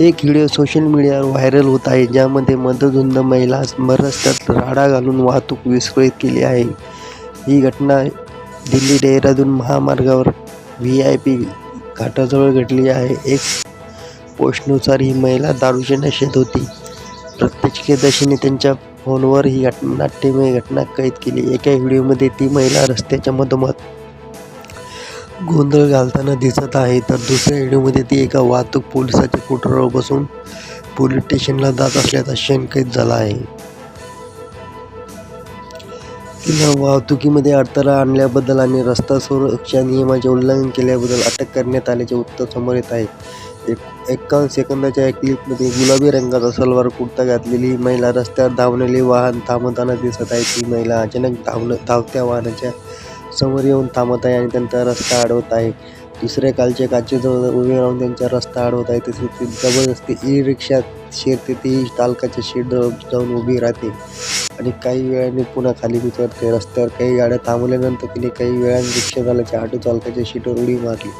एक video social मीडियावर viral होत आहे ज्यामध्ये मदधुंद महिला रस्त्यात राडा घालून वाहतूक विस्कळीत केली आहे. ही घटना दिल्ली डेहराडून महामार्गावर व्ही आय पी घाटाजवळ घडली आहे. एक पोस्टनुसार ही महिला दारूच्या नशेत होती. प्रत्यक्षदर्शीने त्यांच्या फोनवर ही घटना नाट्यमय घटना कैद केली. एका व्हिडिओमध्ये ती महिला रस्त्याच्या मधोमध गोंधळ घालताना दिसत आहे. तर दुसऱ्या व्हिडिओमध्ये ती एका वाहतूक पोलिसाच्या कुटरावर बसून पोलीस स्टेशनला जात असल्याचा शंकित झाला आहे. तिला वाहतुकीमध्ये अडथळा आणल्याबद्दल आणि रस्ता सुरक्षा नियमाचे उल्लंघन केल्याबद्दल अटक करण्यात आल्याचे उत्तर समोर येत आहे. एक एकावन्न सेकंदाच्या या क्लिपमध्ये गुलाबी रंगाचा सलवार कुर्ता घातलेली महिला रस्त्यावर धावलेले वाहन थांबवताना दिसत आहे. ती महिला अचानक धावणं धावत्या वाहनाच्या समोर येऊन थांबत आहे आणि त्यांचा रस्ता अडवत आहे. दुसऱ्या कालच्या काचेजवळ उभे राहून त्यांचा रस्ता अडवत आहे. तसेच ती जबरदस्ती ई रिक्षा शिरते तालकाच्या शेडजवळ जाऊन उभी राहते. आणि काही वेळाने पुन्हा खाली उतरते. रस्त्यावर काही गाड्या थांबवल्यानंतर तिने काही वेळाने रिक्षाचालकाच्या ऑटो चालकाच्या शीटवर उडी मारली.